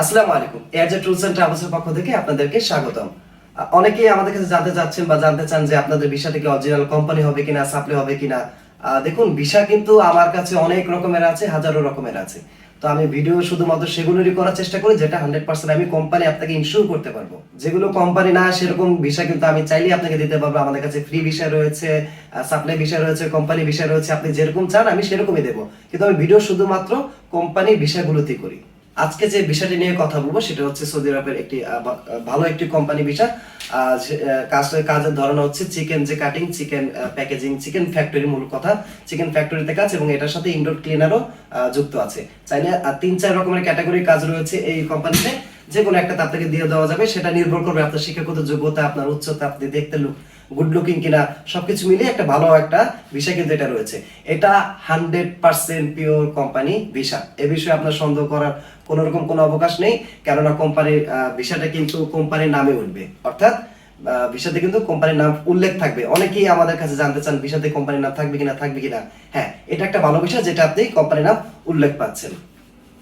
আসসালামু আলাইকুম। এয়ারজেট tours and ট্রাভেলসের পক্ষ থেকে আপনাদেরকে স্বাগতম। অনেকেই আমাদের কাছে জানতে চাচ্ছেন বা জানতে চান যে আপনাদের ভিসাটা কি অরিজিনাল কোম্পানি হবে কিনা সাপ্লাই হবে কিনা। দেখুন, ভিসা কিন্তু আমার কাছে অনেক রকমের আছে, হাজারো রকমের আছে। তো আমি ভিডিও শুধুমাত্র সেগুলোরই করার চেষ্টা করি, যেটা হান্ড্রেড পার্সেন্ট আমি কোম্পানি আপনাকে ইনশিওর করতে পারব। যেগুলো কোম্পানি না, সেরকম ভিসা কিন্তু আমি চাইলেই আপনাকে দিতে পারব। আমাদের কাছে ফ্রি ভিসা রয়েছে সাপ্লাই ভিসা রয়েছে কোম্পানি ভিসা রয়েছে, আপনি যেরকম চান আমি সেরকমই দেবো। কিন্তু আমি ভিডিও শুধুমাত্র কোম্পানি ভিসাগুলোতেই করি। আজকে যে বিষয়টি নিয়ে কথা বলব সেটা হচ্ছে সৌদি আরবের একটি ভালো একটি কোম্পানি ভিসা। কাজের ধরন হচ্ছে চিকেন যে cutting chicken packaging chicken factory মূল কথা। চিকেন ফ্যাক্টরিতে কাজ এবং এটার সাথে ইনডোর ক্লিনারও যুক্ত আছে। চাইলে তিন, চার রকমের ক্যাটাগরির কাজ রয়েছে এই কোম্পানিতে। যে কোনো একটা আপনাকে দিয়ে দেওয়া যাবে। সেটা নির্ভর করবে আপনার শিক্ষাগত যোগ্যতা, আপনার উচ্চতা, আপনি দেখতে লুক গুড লুকিং কিনা সবকিছু মিলিয়ে একটা ভালো একটা ভিসা কিন্তু এটা রয়েছে। এটা hundred percent pure company visa. এ বিষয়ে আপনার সন্দেহ করার কোনো রকম কোনো অবকাশ নেই, কেননা কোম্পানির ভিসাটা কিন্তু কোম্পানির নামে উঠবে। অর্থাৎ ভিসাতে কিন্তু কোম্পানির নাম উল্লেখ থাকবে। অনেকেই আমাদের কাছে জানতে চান, ভিসাতে কোম্পানির নাম থাকবে কিনা থাকবে কিনা। হ্যাঁ এটা একটা ভালো বিষয় যেটা আপনি কোম্পানির নাম উল্লেখ পাচ্ছেন।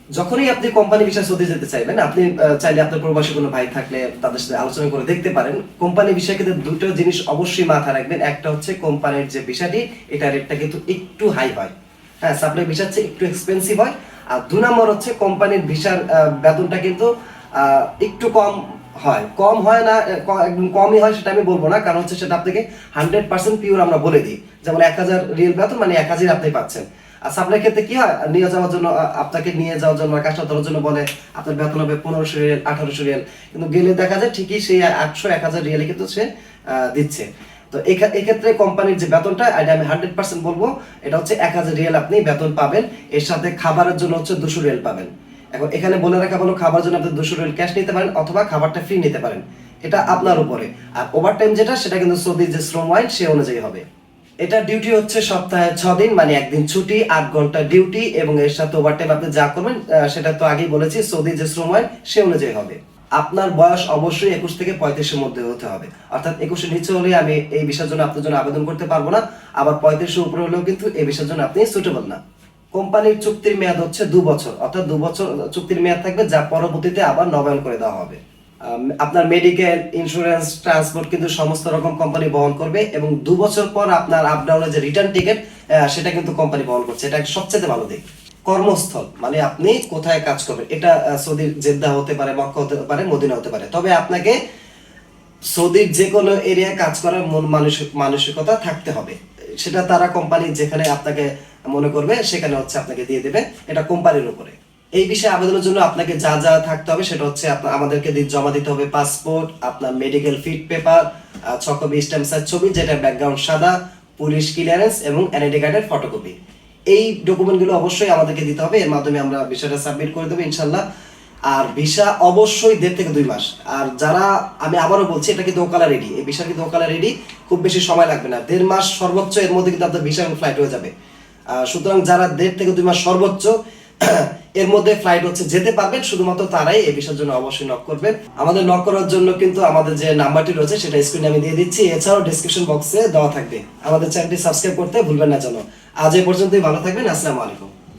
যখনই আপনি কোম্পানি বিষয়ে সৌদি যেতে চাইবেন, আপনি চাইলে আপনার প্রবাসী কোনো ভাই থাকলে তাদের সাথে আলোচনা করে দেখতে পারেন। কোম্পানি বিষয়ে কিন্তু দুটো জিনিস অবশ্যই মাথায় রাখবেন। একটা হচ্ছে কোম্পানির যে বিষয়টি, এটা রেটটা কিন্তু একটু হাই হয়। হ্যাঁ সাপ্লাই ভিসার চেয়ে একটু এক্সপেন্সিভ হয়। আর দু নম্বর হচ্ছে কোম্পানির ভিসার বেতনটা কিন্তু একটু কম হয়। কম হয় না একদম কমই হয় সেটা আমি বলব না। কারণ হচ্ছে সেটা আপনাকে হান্ড্রেড পার্সেন্ট পিওর আমরা বলে দিই। যেমন এক হাজার রিয়েল বেতন মানে এক হাজার আপনি পাচ্ছেন। সাপ্লাই ক্ষেত্রে কি হয়? নিয়ে যাওয়ার জন্য আপনাকে নিয়ে যাওয়ার জন্য কাজটা ধরার জন্য বলে, আপনার বেতন হবে পনেরোশো রিয়াল, আঠারোশো রিয়াল। কিন্তু গেলে দেখা যায় ঠিকই সেই আটশো, এক হাজার রিয়ালে কিন্তু সে দিচ্ছে। তো এক্ষেত্রে কোম্পানির যে বেতনটা, এটা আমি হান্ড্রেড পার্সেন্ট বলব, এটা হচ্ছে এক হাজার রিয়াল আপনি বেতন পাবেন, এর সাথে খাবারের জন্য হচ্ছে দুশো রিয়াল পাবেন। এখন এখানে বলে রাখা ভালো খাবার জন্য আপনি দুশো রিয়াল ক্যাশ নিতে পারেন, অথবা খাবারটা ফ্রি নিতে পারেন। এটা আপনার উপরে। আর ওভার টাইম যেটা, সেটা কিন্তু সৌদির যে শ্রম আইন, সে অনুযায়ী হবে। এটা ডিউটি হচ্ছে সপ্তাহে ছ দিন মানে একদিন ছুটি, আট ঘণ্টা ডিউটি এবং এর সাথে ওভারটাইম আপনি যা করবেন সেটা তো আগেই বলেছি, সৌদি যে শ্রম আইন সে অনুযায়ী হবে। আপনার বয়স অবশ্যই একুশ থেকে পঁয়ত্রিশের মধ্যে হতে হবে। অর্থাৎ একুশের নিচে হলে আমি এই বিষয়ের জন্য আপনার জন্য আবেদন করতে পারব না, আবার পঁয়ত্রিশের উপরে হলেও কিন্তু এই বিষয়ের জন্য আপনি সুটেবল না। কোম্পানির চুক্তির মেয়াদ হচ্ছে দু বছর, অর্থাৎ দু বছর চুক্তির মেয়াদ থাকবে, যা পরবর্তীতে আবার নবায়ন করে দেওয়া হবে। আপনার মেডিকেল ইন্স্যুরেন্স ট্রান্সপোর্ট কিন্তু সমস্ত রকম কোম্পানি বহন করবে এবং দু বছর পর আপনার আপ ডাউনের যে রিটার্ন টিকিট সেটা কিন্তু কোম্পানি বহন করছে। এটা সবচেয়ে ভালো দিক। কর্মস্থল মানে আপনি কোথায় কাজ করবেন? এটা সৌদির জেদ্দা হতে পারে, মক্কা হতে পারে, মদিনা হতে পারে। তবে আপনাকে সৌদির যে কোনো এরিয়ায় কাজ করার মন মানসিক মানসিকতা থাকতে হবে। সেটা তারা কোম্পানি যেখানে আপনাকে মনে করবে, সেখানে হচ্ছে আপনাকে দিয়ে দেবে। এটা কোম্পানির উপরে। এই বিষয়ে আবেদনের জন্য আপনাকে যা যা থাকতে হবে সেটা হচ্ছে আমাদেরকে জমা দিতে হবে পাসপোর্ট, আপনার মেডিকেল ফিট পেপার ছ কপি স্ট্যাম্প সাইজ ছবি, যেটা ব্যাকগ্রাউন্ড সাদা পুলিশ ক্লিয়ারেন্স এবং এনআইডি কার্ডের ফটোকপি এই ডকুমেন্টগুলো অবশ্যই আমাদেরকে দিতে হবে, এর মাধ্যমে আমরা বিষয়টা সাবমিট করে দেবো ইনশাল্লাহ। আর ভিসা অবশ্যই দেড় থেকে দুই মাস। আর যারা, আমি আবারও বলছি, এটা কিন্তু ওকালা রেডি এই ভিসা কিন্তু ওকালা রেডি খুব বেশি সময় লাগবে না। দেড় মাস সর্বোচ্চ, এর মধ্যে কিন্তু আপনার ভিসা এবং ফ্লাইট হয়ে যাবে। সুতরাং যারা দেড় থেকে দুই মাস সর্বোচ্চ এর মধ্যে ফ্লাইট হচ্ছে, যেতে পারবেন, শুধুমাত্র তারাই এই বিষয়ের জন্য অবশ্যই নক করবেন। আমাদের নক করার জন্য কিন্তু আমাদের যে নাম্বারটি রয়েছে, সেটা স্ক্রিনে আমি দিয়ে দিচ্ছি। এছাড়াও ডিসক্রিপশন বক্সে দেওয়া থাকবে। আমাদের চ্যানেলটি সাবস্ক্রাইব করতে ভুলবেন না যেন। আজ এই পর্যন্তই, ভালো থাকবেন, আসসালামু আলাইকুম।